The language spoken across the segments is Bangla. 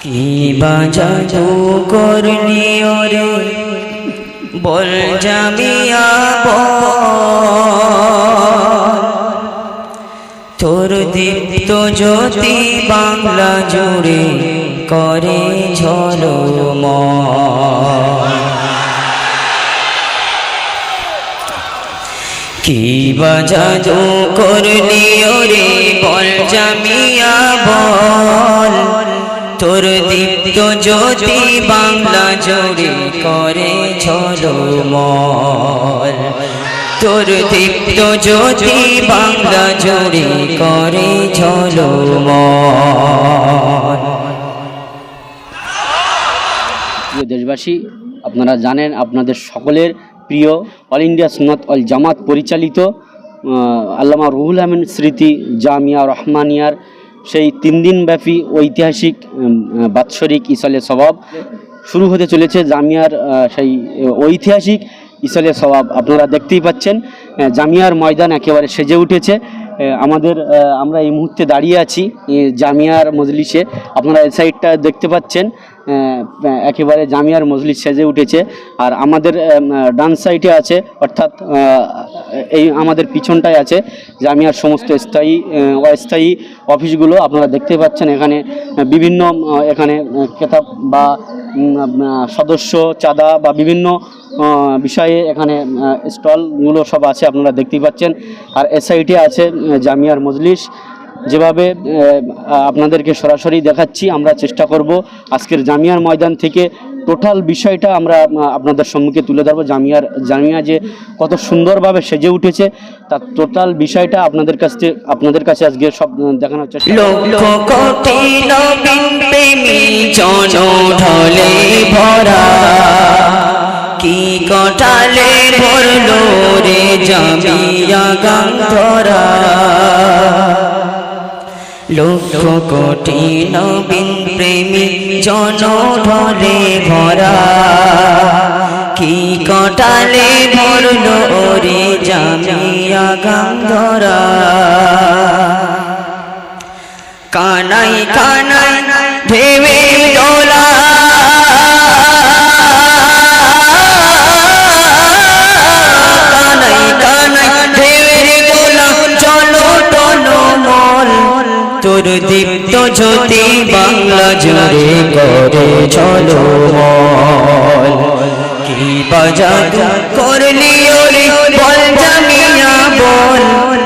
কি বাজাদু করলি ওরে বল জামিয়া তোর দীপ্ত জ্যোতি বাংলা জুড়ে করে ঝলো কি বাজাদু করলি ওরে বল জামিয়া বল। তোর দীপ্ত জ্যোতি বাংলা জুড়ে করে ঝলমল তোর দীপ্ত জ্যোতি বাংলা জুড়ে করে ঝলমল প্রিয় দেশবাসী, আপনারা জানেন আপনাদের সকলের প্রিয় অল ইন্ডিয়া সুন্নাত অল জামাত পরিচালিত আল্লামা রুহুল আমিন স্মৃতি জামিয়া রহমানিয়ার সেই তিন দিনব্যাপী ঐতিহাসিক বাৎসরিক ইসলে স্বভাব শুরু হতে চলেছে জামিয়ার সেই ঐতিহাসিক ইসলে স্বভাব। আপনারা দেখতেই পাচ্ছেন জামিয়ার ময়দান একেবারে সেজে উঠেছে। আমাদের আমরা এই মুহূর্তে দাঁড়িয়ে আছি জামিয়ার মজলিসে। আপনারা এই সাইডটা দেখতে পাচ্ছেন একেবারে জামিয়ার মজলিস সেজে উঠেছে। আর আমাদের ডান সাইডে আছে, অর্থাৎ এই আমাদের পিছনটায় আছে জামিয়ার সমস্ত স্থায়ী অস্থায়ী অফিসগুলো। আপনারা দেখতে পাচ্ছেন এখানে বিভিন্ন এখানে কেতাব বা সদস্য, চাঁদা বা বিভিন্ন বিষয়ে এখানে স্টলগুলো সব আছে, আপনারা দেখতেই পাচ্ছেন। আর এসআইটি আছে, জামিয়ার মজলিস। যেভাবে আপনাদেরকে সরাসরি দেখাচ্ছি, আমরা চেষ্টা করব আজকের জামিয়ার ময়দান থেকে টোটাল বিষয়টা আমরা আপনাদের সম্মুখে তুলে ধরবো। জামিয়ার, জামিয়া যে কত সুন্দরভাবে সেজে উঠেছে, তার টোটাল বিষয়টা আপনাদের কাছে আপনাদের কাছে আজকে সব জন ঢলে ভরা, কি কটালে রে জামিয়া গান্ধরা? লক্ষ কোটি নবীন প্রেমী জন ঢলে ভরা। কি কটালে ভরলো রে জামিয়া গান্ধরা কানাই কানাই ভেবে তোর দীপ্ত জ্যোতি বাংলা জুড়ে করে চলো কি বাজাদু করলি ওরে বল জামিয়া বল।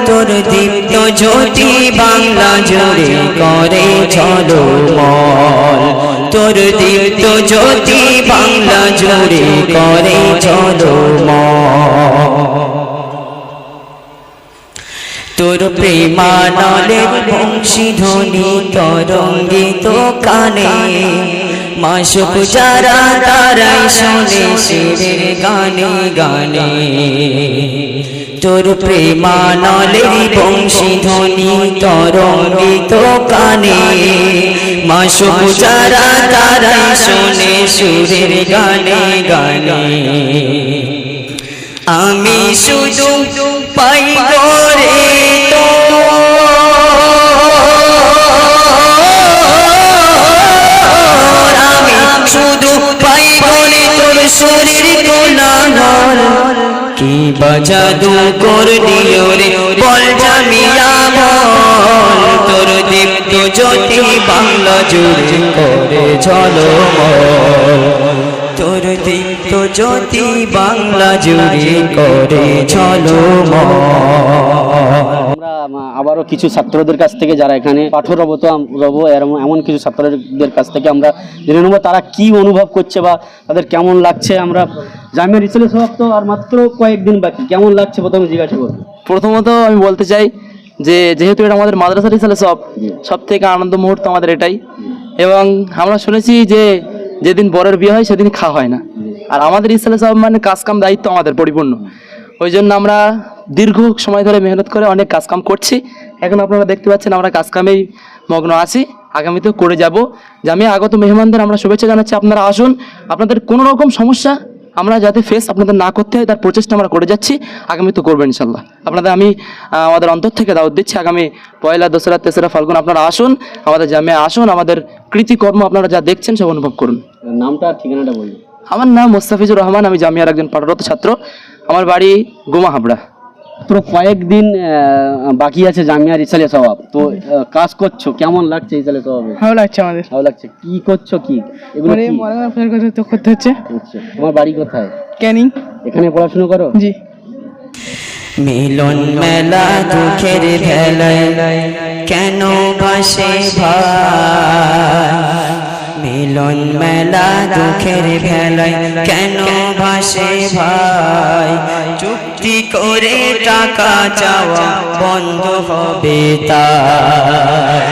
তোর দীপ্ত জ্যোতি বাংলা জুড়ে করে চলো তোর দীপ্ত জ্যোতি বাংলা জুড়ে করে চলো মল। তোর প্রেমানলের বংশী ধ্বনি তরঙ্গিত কানে। মাসুক যারা তারাই শোনে শিরের গানে গানে। তোর প্রেমানলের বংশী ধ্বনি তরঙ্গিত কানে। মাসুক যারা তারাই শোনে সুরের গানে গানে। আমি শুধু পাই করে কি বাজাদু করলি ওরে বল জামিয়া বল। তোর দীপ্ত জ্যোতি বাংলা জুড়ে করে চলো তোর দীপ্ত জ্যোতি বাংলা জুড়ে করে আম, আবারও কিছু ছাত্রদের কাছ থেকে যারা এখানে পাঠরত আম- রব এমন কিছু ছাত্রদের কাছ থেকে আমরা জেনে নেব তারা কি অনুভব করছে বা তাদের কেমন লাগছে। আমরা জামিয়ার ইসলে সব তো আর মাত্র কয়েকদিন বাকি। কেমন লাগছে প্রথমে জিজ্ঞাসা করব প্রথমত আমি বলতে চাই যে যেহেতু এটা আমাদের মাদ্রাসার হিসাবে সব সব থেকে আনন্দ মুহূর্ত আমাদের এটাই। এবং আমরা শুনেছি যে যেদিন বরের বিয়ে হয় সেদিন খাওয়া হয় না। আর আমাদের ইসলাম সব মানে কাজকাম দায়িত্ব আমাদের পরিপূর্ণ। ওই জন্য আমরা দীর্ঘ সময় ধরে মেহনত করে অনেক কাজকাম করছি। এখন আপনারা দেখতে পাচ্ছেন আমরা কাজকামেই মগ্ন আছি। আগামীতেও করে যাব। যে আমি আগত মেহমানদের আমরা শুভেচ্ছা জানাচ্ছি। আপনারা আসুন। আপনাদের কোনো রকম সমস্যা আমরা যাতে ফেস আপনাদের না করতে হয়, তার প্রচেষ্টা আমরা করে যাচ্ছি। আগামী তো করবেন ইনশাল্লাহ। আপনাদের আমি আমাদের অন্তর থেকে দাওয়াত দিচ্ছি। আগামী পয়লা, দোসরা, তেসরা ফাল্গুন আপনারা আসুন। আমাদের জামিয়া আসুন। আমাদের কৃতিকর্ম আপনারা যা দেখছেন সব অনুভব করুন। নামটা, ঠিকানাটা বলুন। আমার নাম মোস্তাফিজুর রহমান আমি জামিয়ার একজন পাঠরত ছাত্র। আমার বাড়ি গোমা হাবড়া। তো কয়েকদিন বাকি আছে জামিয়ার ইসালে স্বভাব তো কাজ করছ কেমন লাগছে ইসালে স্বভাবে ভালো লাগছে আমাদের। ভালো লাগছে। কি করছ কি? এগুলো মানে তো করতে হচ্ছে। আচ্ছা, তোমার বাড়ি কোথায়? ক্যানিং। এখানে পড়াশোনা করো? জি। মিলন মেলা দুঃখের ভেলায় কেন ভাসে ভাই? মিলন মেলা দুঃখের ভেলায় কেন ভাসে ভাই? চুক্তি করে টাকা চাওয়া বন্ধ হবে তাই।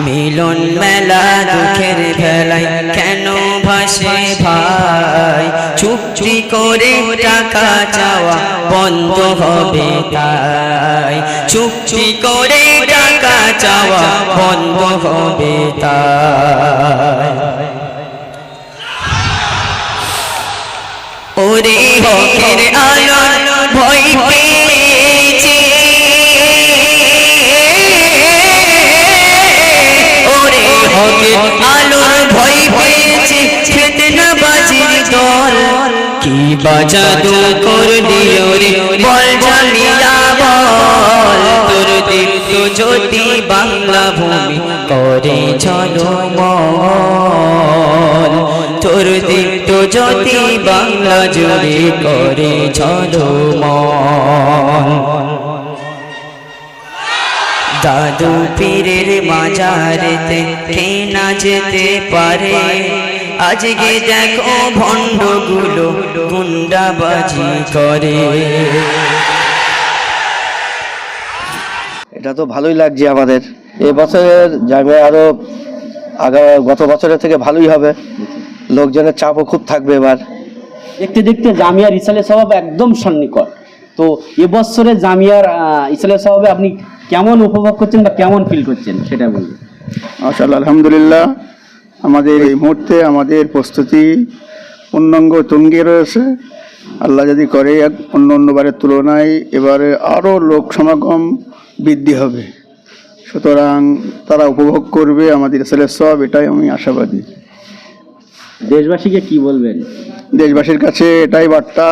মিলন মেলা দুঃখের ভেলায় কেন ভাসে ভাই, চুক্তি করে টাকা চাওয়া বন্ধ হবে তাই। চুক্তি করে টাকা চাওয়া বন্ধ হবে তাই। ওরে হকের আলো ভয় কি বাজাদু করলি ওরে বল জানিয়া বল, তোর দীপ্ত জ্যোতি বাংলা ভূমি করে ঝলমল তোর দীপ্ত জ্যোতি বাংলা জুড়ে করে ঝলমল দাদু পীরের মাজারেতে কে না যেতে পারে? আজকে দেখো ভণ্ডগুলো গুন্ডাবাজি করে। এটা তো ভালোই লাগছে আমাদের। এবছরের জামিয়া আরও আগা গত বছরের থেকে ভালোই হবে। লোকজনের চাপও খুব থাকবে এবার। দেখতে দেখতে জামিয়ার ইসালে স্বভাব একদম সন্নিকট। তো এবছরে জামিয়ার ইসালে স্বভাবে আপনি কেমন উপভোগ করছেন বা কেমন ফিল করছেন সেটা বলুন। মাশাআল্লাহ আলহামদুলিল্লাহ। আমাদের এই মুহূর্তে আমাদের প্রস্তুতি পূর্ণাঙ্গ তুঙ্গে রয়েছে। আল্লাহ যদি করে এক অন্য অন্যবারের তুলনায় এবারে আরও লোক সমাগম বৃদ্ধি হবে। সুতরাং তারা উপভোগ করবে আমাদের ছেলে সব এটাই আমি আশাবাদী। দেশবাসীকে কি বলবেন? দেশবাসীর কাছে এটাই বার্তা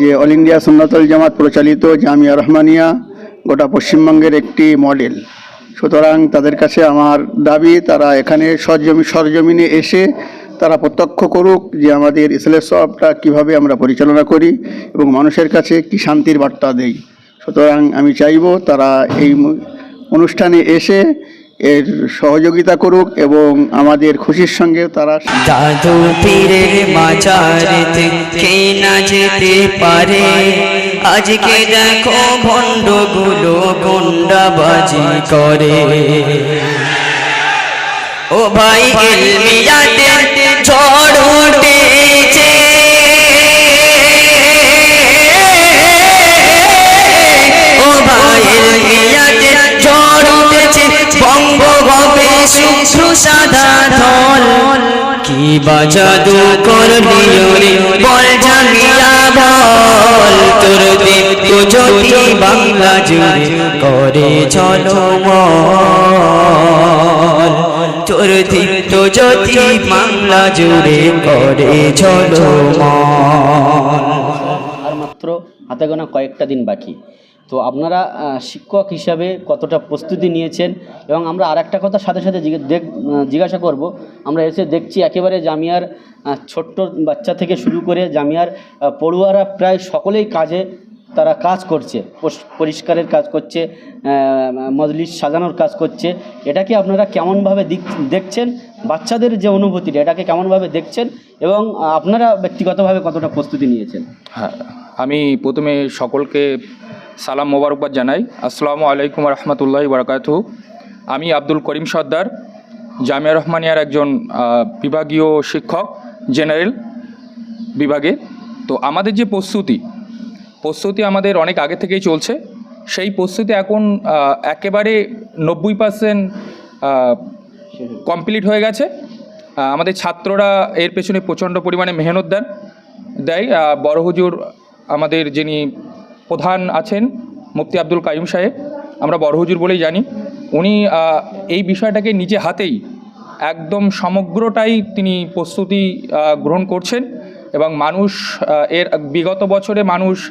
যে অল ইন্ডিয়া সুন্নাতল জামাত প্রচালিত জামিয়া রহমানিয়া গোটা পশ্চিমবঙ্গের একটি মডেল। সুতরাং তাদের কাছে আমার দাবি, তারা এখানে সরজমি, সরজমিনে এসে তারা প্রত্যক্ষ করুক যে আমাদের ইসলামের সবটা কীভাবে আমরা পরিচালনা করি এবং মানুষের কাছে কি শান্তির বার্তা দেই। সুতরাং আমি চাইব তারা এই অনুষ্ঠানে এসে এর সহযোগিতা করুক এবং আমাদের খুশির সঙ্গে তারা দাদু কে না যেতে পারে? আজকে দেখো ভণ্ডগুলো গুন্ডাবাজি করে। ও ভাই এলমিয়াতে ঝড় উঠেছে। ও ভাই এলমিয়াতে ঝড় উঠেছে। বঙ্গ হবে শুভ্র সাদা কি বাজাদু করলি বল জানিয়া বল তোর দীপ্ত জ্যোতি বাংলা জুড়ে করে ঝলমল তোর দীপ্ত জ্যোতি বাংলা জুড়ে করে ঝলমল আর মাত্র হাতে গোনা কয়েকটা দিন বাকি। তো আপনারা শিক্ষক হিসাবে কতটা প্রস্তুতি নিয়েছেন? এবং আমরা আর একটা কথা সাথে সাথে জিজ্ঞাসা করব। আমরা এসে দেখছি একেবারে জামিয়ার ছোট্ট বাচ্চা থেকে শুরু করে জামিয়ার পড়ুয়ারা প্রায় সকলেই কাজে তারা কাজ করছে। পরিষ্কারের কাজ করছে মজলিস সাজানোর কাজ করছে। এটাকে আপনারা কেমনভাবে দেখছেন? বাচ্চাদের যে অনুভূতিটা, এটাকে কেমনভাবে দেখছেন? এবং আপনারা ব্যক্তিগতভাবে কতটা প্রস্তুতি নিয়েছেন? হ্যাঁ আমি প্রথমে সকলকে সালাম মোবারকবাদ জানাই। আসসালামু আলাইকুম রহমতুল্লাহ বারকাতু আমি আব্দুল করিম সর্দার, জামিয়া রহমানিয়ার একজন বিভাগীয় শিক্ষক, জেনারেল বিভাগে। তো আমাদের যে প্রস্তুতি প্রস্তুতি আমাদের অনেক আগে থেকেই চলছে। সেই প্রস্তুতি এখন একেবারে নব্বই পার্সেন্ট কমপ্লিট হয়ে গেছে। আমাদের ছাত্ররা এর পেছনে প্রচণ্ড পরিমাণে মেহনত দেন দেয় বড় হুজুর আমাদের যিনি প্রধান আছেন মুফতি আব্দুল কাইম সাহেব, আমরা বড় হুজুর বলেই জানি। উনি এই বিষয়টাকে নিজে হাতেই একদম সমগ্রটাই তিনি প্রস্তুতি গ্রহণ করছেন এবং মানুষ এর বিগত বছরে মানুষ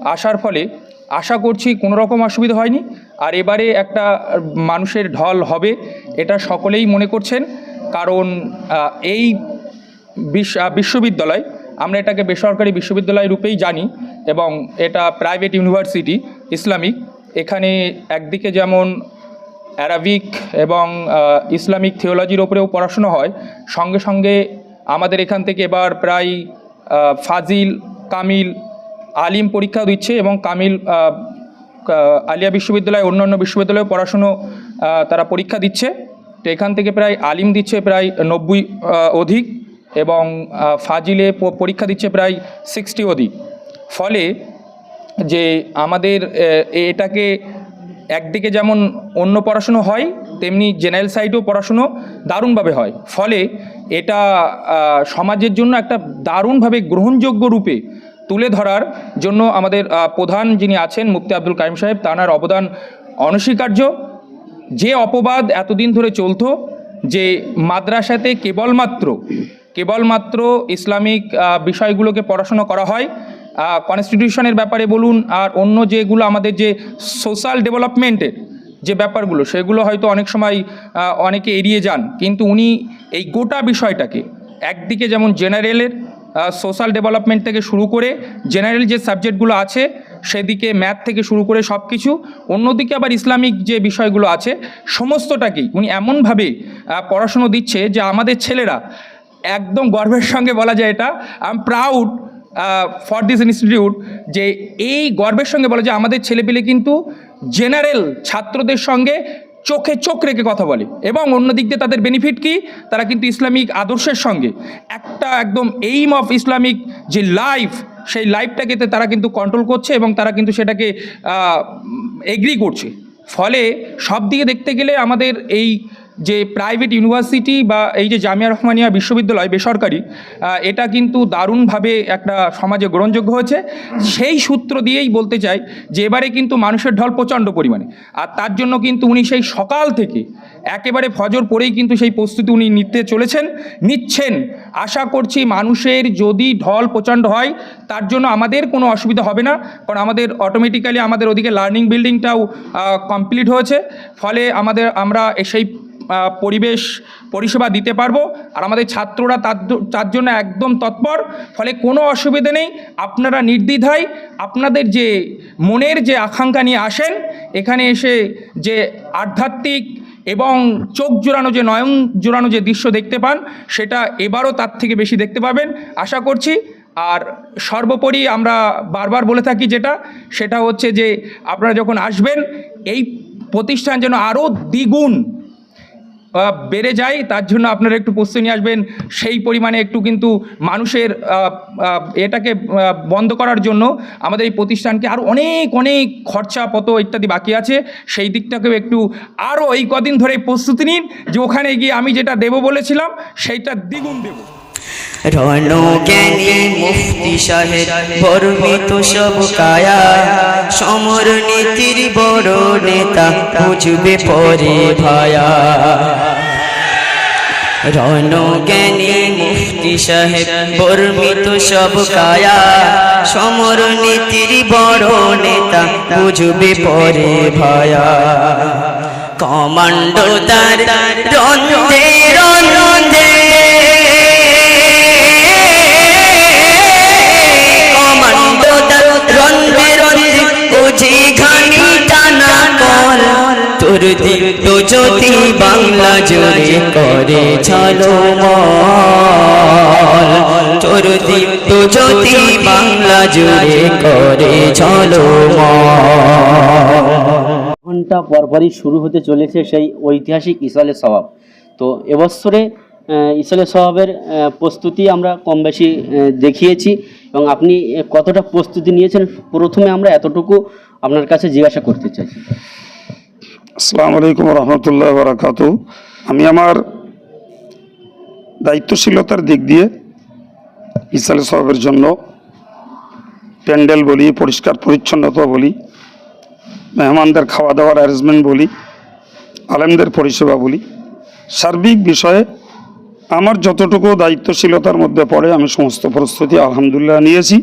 আসার ফলে আশা করছি কোনো রকম অসুবিধা হয়নি। আর এবারে একটা মানুষের ঢল হবে, এটা সকলেই মনে করছেন। কারণ এই বিশ- বিশ্ববিদ্যালয়, আমরা এটাকে বেসরকারি বিশ্ববিদ্যালয় রূপেই জানি। এবং এটা প্রাইভেট ইউনিভার্সিটি ইসলামিক এখানে একদিকে যেমন অ্যারাবিক এবং ইসলামিক থিওলজির ওপরেও পড়াশোনা হয়, সঙ্গে সঙ্গে আমাদের এখান থেকে এবার প্রায় ফাজিল, কামিল, আলিম পরীক্ষা দিচ্ছে এবং কামিল আলিয়া বিশ্ববিদ্যালয়, অন্যান্য বিশ্ববিদ্যালয়ে পড়াশুনো তারা পরীক্ষা দিচ্ছে। তো এখান থেকে প্রায় আলিম দিচ্ছে প্রায় নব্বই অধিক এবং ফাজিলে পরীক্ষা দিচ্ছে প্রায় সিক্সটি অধিক। ফলে যে আমাদের এটাকে একদিকে যেমন অন্য পড়াশুনো হয়, তেমনি জেনারেল সাইডেও পড়াশুনো দারুণভাবে হয়। ফলে এটা সমাজের জন্য একটা দারুণভাবে গ্রহণযোগ্য রূপে তুলে ধরার জন্য আমাদের প্রধান যিনি আছেন মুফতি আব্দুল কাইম সাহেব তানার অবদান অনস্বীকার্য। যে অপবাদ এতদিন ধরে চলতো যে মাদ্রাসাতে কেবলমাত্র কেবলমাত্র ইসলামিক বিষয়গুলোকে পড়াশোনা করা হয় কনস্টিটিউশনের ব্যাপারে বলুন আর অন্য যেগুলো আমাদের যে সোশ্যাল ডেভেলপমেন্টের যে ব্যাপারগুলো, সেগুলো হয়তো অনেক সময় অনেকে এড়িয়ে যান। কিন্তু উনি এই গোটা বিষয়টাকে একদিকে যেমন জেনারেলের সোশ্যাল ডেভেলপমেন্ট থেকে শুরু করে জেনারেল যে সাবজেক্টগুলো আছে, সেদিকে ম্যাথ থেকে শুরু করে সব কিছু অন্যদিকে আবার ইসলামিক যে বিষয়গুলো আছে, সমস্তটাকেই উনি এমনভাবে পড়াশুনো দিচ্ছে যে আমাদের ছেলেরা একদম গর্বের সঙ্গে বলা যায় এটা I am proud for this institute যে এই গর্বের সঙ্গে বলে যে আমাদের ছেলেপেলে কিন্তু জেনারেল ছাত্রদের সঙ্গে চোখে চোখ রেখে কথা বলে এবং অন্য দিক দিয়ে তাদের বেনিফিট কি? তারা কিন্তু ইসলামিক আদর্শের সঙ্গে। একটা একদম এইম অফ ইসলামিক যে লাইফ সেই লাইফটাকে তারা কিন্তু কন্ট্রোল করছে এবং তারা কিন্তু সেটাকে এগ্রি করছে। ফলে সব দিকে দেখতে গেলে আমাদের এই যে প্রাইভেট ইউনিভার্সিটি বা এই যে জামিয়া রহমানিয়া বিশ্ববিদ্যালয় বেসরকারি এটা কিন্তু দারুণভাবে একটা সমাজে গ্রহণযোগ্য হয়েছে। সেই সূত্র দিয়েই বলতে চাই যে এবারে কিন্তু মানুষের ঢল প্রচণ্ড পরিমাণে। আর তার জন্য কিন্তু উনি সেই সকাল থেকে একেবারে ফজর পরেই কিন্তু সেই প্রস্তুতি উনি নিতে চলেছেন, নিচ্ছেন। আশা করছি মানুষের যদি ঢল প্রচণ্ড হয়, তার জন্য আমাদের কোনো অসুবিধা হবে না, কারণ আমাদের অটোমেটিক্যালি আমাদের ওদিকে লার্নিং বিল্ডিংটাও কমপ্লিট হয়েছে। ফলে আমাদের, আমরা সেই পরিবেশ পরিষেবা দিতে পারব। আর আমাদের ছাত্ররা তার তার জন্য একদম তৎপর। ফলে কোনো অসুবিধে নেই। আপনারা নির্দ্বিধায় আপনাদের যে মনের যে আকাঙ্ক্ষা নিয়ে আসেন, এখানে এসে যে আধ্যাত্মিক এবং চোখ জোড়ানো যে নয়ন জোড়ানো যে দৃশ্য দেখতে পান, সেটা এবারও তার থেকে বেশি দেখতে পাবেন। আশা করছি। আর সর্বোপরি আমরা বারবার বলে থাকি যেটা, সেটা হচ্ছে যে আপনারা যখন আসবেন, এই প্রতিষ্ঠান যেন আরও দ্বিগুণ বেড়ে যায়, তার জন্য আপনারা একটু প্রস্তুতি নিয়ে আসবেন। সেই পরিমাণে একটু কিন্তু মানুষের এটাকে বন্ধ করার জন্য আমাদের এই প্রতিষ্ঠানকে আরও অনেক অনেক খরচাপত ইত্যাদি বাকি আছে। সেই দিকটাকেও একটু আরও এই কদিন ধরে প্রস্তুতি নিন যে ওখানে গিয়ে আমি যেটা দেব বলেছিলাম, সেইটা দ্বিগুণ দেবো। রণজ্ঞানী মুফতি সাহেব বর্মিত সব কায়া। সমর নীতির বড় নেতা বুঝবে পরে ভায়া। রণজ্ঞানী মুফতি সাহেব বর্মিত সব কায়া। সমর নীতির বড় নেতা বুঝবে পরে ভায়া। কমান্ডো তার রন্ধে তোর দীপ্ত জ্যোতি বাংলা জুড়ে করে ছালো দীপ্ত জ্যোতি বাংলা জুড়ে করে ছালো ঘণ্টা পরপরই শুরু হতে চলেছে সেই ঐতিহাসিক ইসরায়েলের স্বভাব। তো এবছরে আহ, ইসরায়েলের স্বভাবের প্রস্তুতি আমরা কম বেশি দেখিয়েছি এবং আপনি কতটা প্রস্তুতি নিয়েছেন প্রথমে আমরা এতটুকু আপনার কাছে জিজ্ঞাসা করতে চাই। আসসালামু আলাইকুম রহমতুল্লাহ বারাকাত আমি আমার দায়িত্বশীলতার দিক দিয়ে ইসালে সাহেবের জন্য প্যান্ডেল বলি, পরিষ্কার পরিচ্ছন্নতা বলি, মেহমানদের খাওয়া দাওয়ার অ্যারেঞ্জমেন্ট বলি, আলেমদের পরিষেবা বলি, সার্বিক বিষয়ে আমার যতটুকু দায়িত্বশীলতার মধ্যে পড়ে আমি সমস্ত প্রস্তুতি আলহামদুলিল্লাহ নিয়েছি।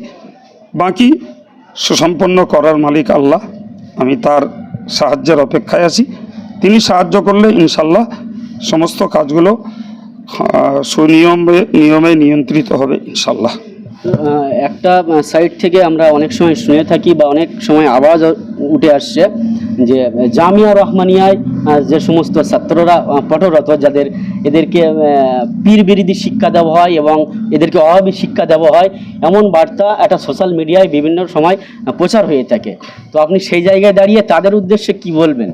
বাকি সুসম্পন্ন করার মালিক আল্লাহ, আমি তার সাহায্যের অপেক্ষায় আছি। তিনি সাহায্য করলে ইনশাল্লাহ সমস্ত কাজগুলো সুনিয়মে, নিয়মে নিয়ন্ত্রিত হবে ইনশাল্লাহ একটা সাইড থেকে আমরা অনেক সময় শুনে থাকি বা অনেক সময় আওয়াজ উঠে আসছে যে জামিয়া রহমানিয়ায় যে সমস্ত ছাত্ররা পটরত যাদের এদেরকে পীর বিরোধী শিক্ষা দেওয়া হয় এবং এদেরকে অভাবী শিক্ষা দেওয়া হয়। এমন বার্তা একটা সোশ্যাল মিডিয়ায় বিভিন্ন সময় প্রচার হয়ে থাকে। তো আপনি সেই জায়গায় দাঁড়িয়ে তাদের উদ্দেশ্যে কি বলবেন?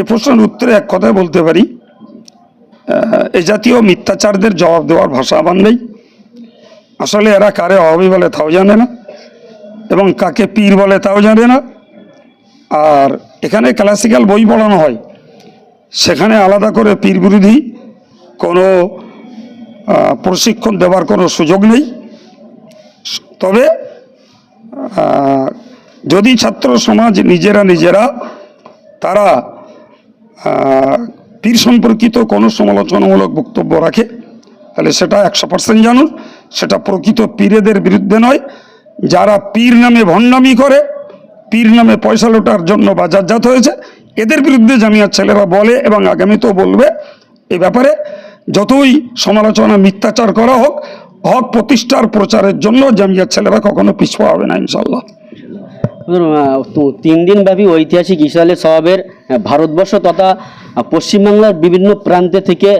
এ প্রশ্নের উত্তরে এক কথায় বলতে পারি। এ জাতীয় মিথ্যাচারদের জবাব দেওয়ার ভাষা আমার নেই। আসলে এরা কারে অহবি বলে তাও জানে না এবং কাকে পীর বলে তাও জানে না। আর এখানে ক্লাসিক্যাল বই পড়ানো হয়। সেখানে আলাদা করে পীর বিরোধী কোনো প্রশিক্ষণ দেওয়ার কোনো সুযোগ নেই। তবে যদি ছাত্র সমাজ নিজেরা নিজেরা তারা পীর সম্পর্কিত কোনো সমালোচনামূলক বক্তব্য রাখে, তাহলে সেটা একশো পার্সেন্ট জানুন। সেটা প্রকৃত পীরেদের বিরুদ্ধে নয়। যারা পীর নামে ভণ্ডামি করে, পীর নামে পয়সা লোটার জন্য বাজারজাত হয়েছে এদের বিরুদ্ধে জামিয়ার ছেলেরা বলে এবং আগামীতেও বলবে। এ ব্যাপারে যতই সমালোচনা, মিথ্যাচার করা হোক, হক প্রতিষ্ঠার প্রচারের জন্য জামিয়ার ছেলেরা কখনো পিছপা হবে না ইনশাল্লাহ তিন দিন ব্যাপী ঐতিহাসিক ইসরায়েলের সবাবের ভারতবর্ষ তথা পশ্চিমবাংলার বিভিন্ন প্রান্তে থেকে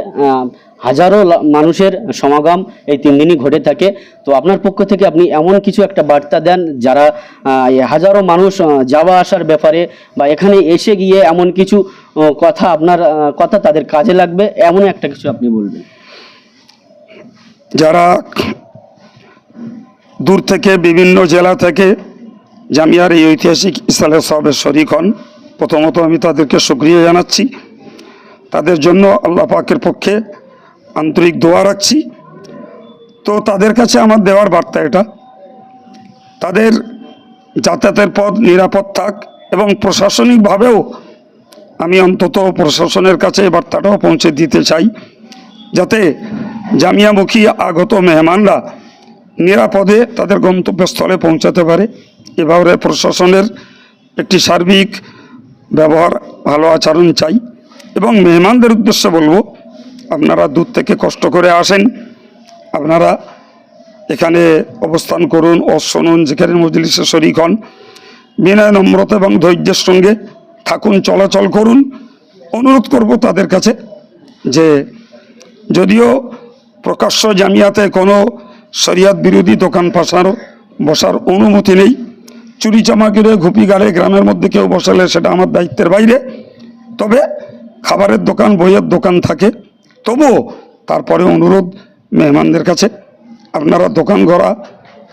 হাজারো মানুষের সমাগম এই তিন দিনই ঘটে থাকে। তো আপনার পক্ষ থেকে আপনি এমন কিছু একটা বার্তা দেন যারা হাজারো মানুষ যাওয়া আসার ব্যাপারে বা এখানে এসে গিয়ে এমন কিছু কথা আপনার কথা তাদের কাজে লাগবে? এমন একটা কিছু আপনি বলবেন। যারা দূর থেকে, বিভিন্ন জেলা থেকে জামিয়ার এই ঐতিহাসিক ইসলামের সবের শরিক হন, প্রথমত আমি তাদেরকে সুক্রিয়া জানাচ্ছি। তাদের জন্য আল্লাহ পাকের পক্ষে আন্তরিক দোয়া রাখছি। তো তাদের কাছে আমার দেওয়ার বার্তা এটা। তাদের যাতায়াতের পথ নিরাপদ থাক এবং প্রশাসনিকভাবেও আমি অন্তত প্রশাসনের কাছে এই বার্তাটাও পৌঁছে দিতে চাই, যাতে জামিয়ামুখী আগত মেহমানরা নিরাপদে তাদের গন্তব্যস্থলে পৌঁছাতে পারে। এভাবে প্রশাসনের একটি সার্বিক ব্যবহার ভালো আচরণ চাই এবং মেহমানদের উদ্দেশ্যে বলব আপনারা দূর থেকে কষ্ট করে আসেন। আপনারা এখানে অবস্থান করুন ও শুনুন যেখানে মজলিসে শরিক হন। বিনয় নম্রতা এবং ধৈর্যের সঙ্গে থাকুন, চলাচল করুন। অনুরোধ করব তাদের কাছে যে যদিও প্রকাশ্য জামিয়াতে কোনো শরিয়াত বিরোধী দোকান পাশার বসার অনুমতি নেই, চুরি চামাকিরে ঘুপি গাড়ে গ্রামের মধ্যে কেউ বসালে সেটা আমার দায়িত্বের বাইরে। তবে খাবারের দোকান, বইয়ের দোকান থাকে। তবুও তারপরে অনুরোধ মেহমানদের কাছে, আপনারা দোকান গড়া,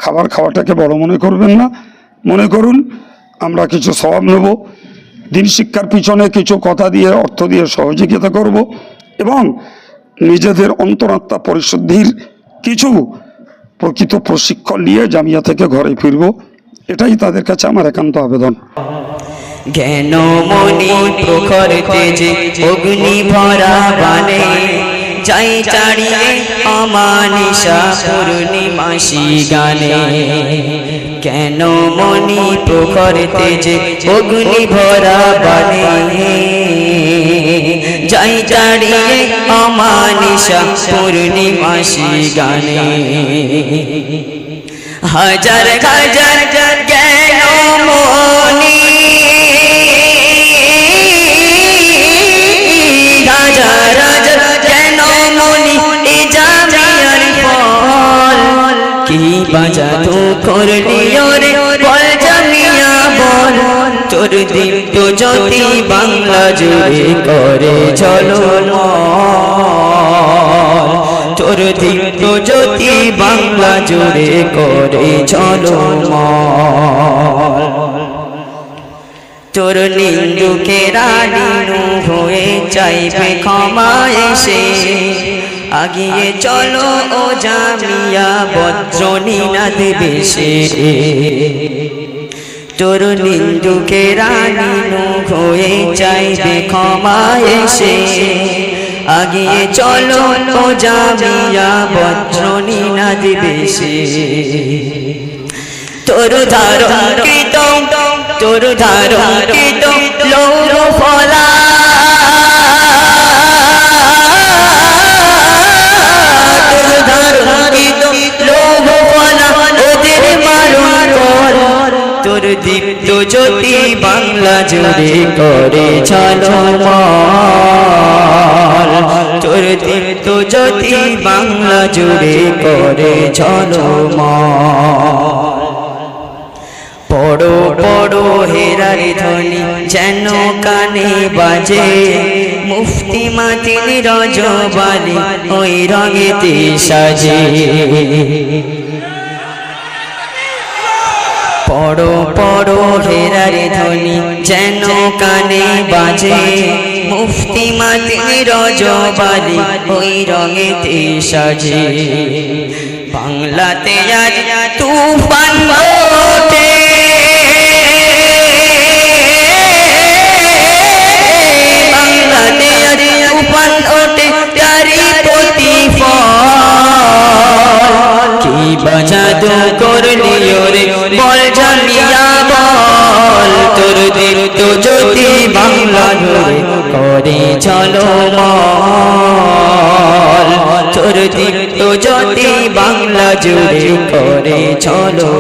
খাবার খাওয়াটাকে বড় মনে করবেন না। মনে করুন, আমরা কিছু স্বভাব নেব, দিন শিক্ষার পিছনে কিছু কথা দিয়ে, অর্থ দিয়ে সহযোগিতা করব এবং নিজেদের অন্তরাত্মা পরিশুদ্ধির কিছু প্রকৃত প্রশিক্ষণ নিয়ে জামিয়া থেকে ঘরে ফিরব। এটাই তাদের কাছে আমার একান্ত আবেদন। জ্ঞান মনি প্রখর তেজে অগ্নি ভরা বানে যাই চাড়িয়ে অমানিসা পূর্ণিমাসি গানে। কেন মনি প্রখর তেজে অগ্নি ভরা বানে যাই চাড়িয়ে অমানিসা পূর্ণিমাসি গানে। হাজার হাজার কি বাজাতো করলি ওরে বল জামিয়া বল, তোর দীপ্ত জ্যোতি বাংলা জুড়ে করে চলো তোর দীপ্ত জ্যোতি বাংলা জুড়ে করে চলো তোর নিন্দুকেরা নিনু হয়ে চাইবে ক্ষমা এসে আগিয়ে চলো ও জামিয়া বজ্রনীনাদ বেশে। তোর নিন্দুকে রানী হয়ে চাইবে ক্ষমা এসে। আগিয়ে চলো ও জামিয়া বজ্রনীনাদ বেশে। তোর ধারণ কৃত তোর ধারণ কৃত লৌহ ফলা দীপ্ত জ্যোতি বাংলা জুড়ে করে চলো তোর দীপ্ত জ্যোতি বাংলা জুড়ে করে চলো পড়ো পড়ো হেরার ধ্বনি, যেন কানে বাজে। মুফতি মাতিন রজবালি, ওই রঙেতে সাজে। পড়ো পড়ো হেরার ধ্বনি, যেন কানে বাজে। মুফতি মাতিন রজবালি ওই রঙেতে সাজে। বাংলাতে আজ তুফান বাংলাতে আজ তুফান কি বাজাদু করলি ওরে, বল যদি বাংলা ধরে করে চলো তোর দিন তো যদি বাংলা জুড়ে করে চলো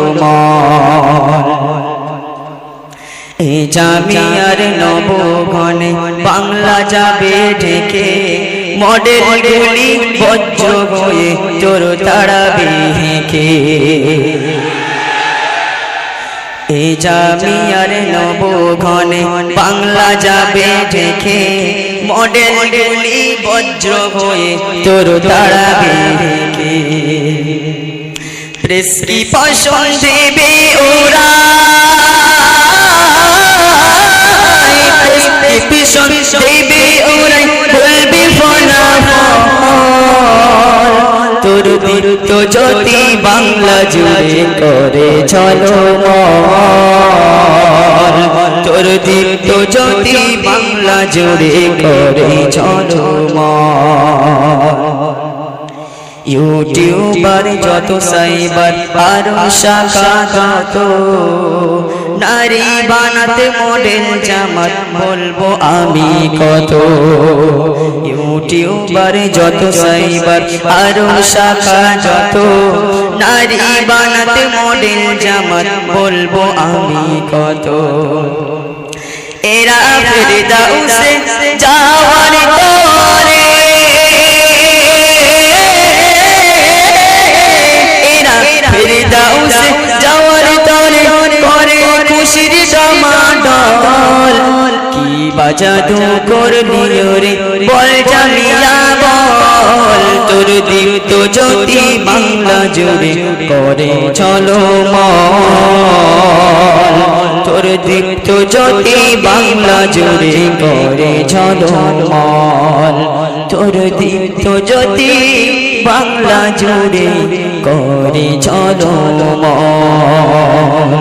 এ জামিয়ার নবগণে বাংলা যাবে ঢেকে, মডেল গুলি বজ্র হয়ে তোর তাড়াবে হেঁকে। এ জামিয়ার ঘনে বাংলা যাবে ঢেকে। মডেল গুলি বজ্র হয়ে তোর তাড়াবে হেঁকে প্রেসক্রিপশন দেবে ওরা। দিন তো যদি বাংলা জুড়ে করে চলো তোর দিন তো যদি বাংলা জুড়ে করে চলো ইউটিউবার যত সাইবার, আরও শাখা যত নারী বানাতে মডেল জামাত বলব আমি কত। ইউটিউবার যত, সাইবার আরও শাখা যত। নারী বানাতে মডেল জামাত বলব আমি কত। এরা ফেরে যাওয়ার বাজাদু করলি রে। বল জামিয়া বল, তোর দীপ্ত জ্যোতি বাংলা জুড়ে করে চলো মল। তোর দীপ্ত জ্যোতি বাংলা জুড়ে করে চলো মল। তোর দীপ্ত জ্যোতি বাংলা জুড়ে করে চলো মল।